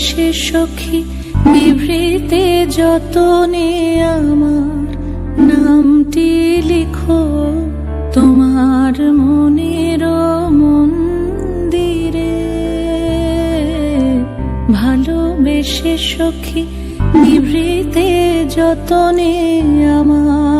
ভালোবেসে সখী, বিভৃতে যতনে আমার নামটি লিখো। তোমার মনের মন্দিরে ভালোবেসে সখী নিভৃতে যতনে আমার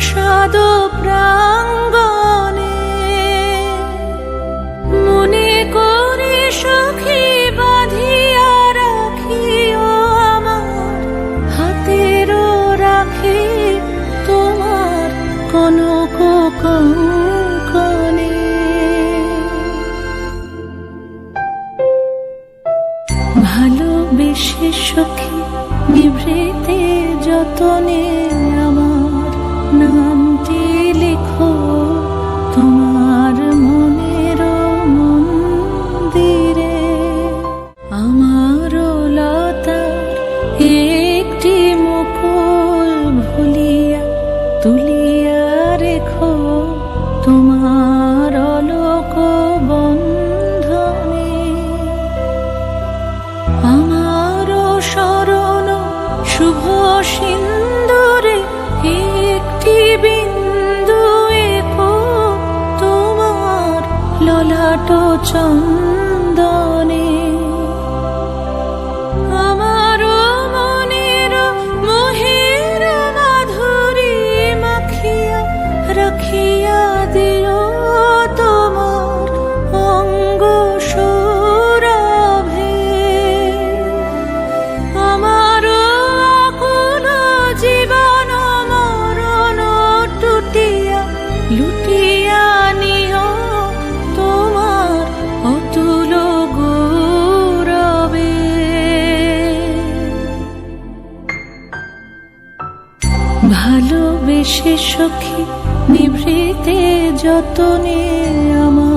প্রসাদ প্রাঙ্গণে। মনে করে সখী বাঁধিয়া রাখিও আমার হাতেরও রাখি তোমার কনক কঙ্কনে। ভালোবেসে সখী নিভৃতে যতনে নামটি আমার একটি ভুলিয়া তুলিয়া তোমার আমারও স্মরণ শুভ সিন্দুরে চন্দনে ভালোবেসে সখী নিভৃতে যতনে আমার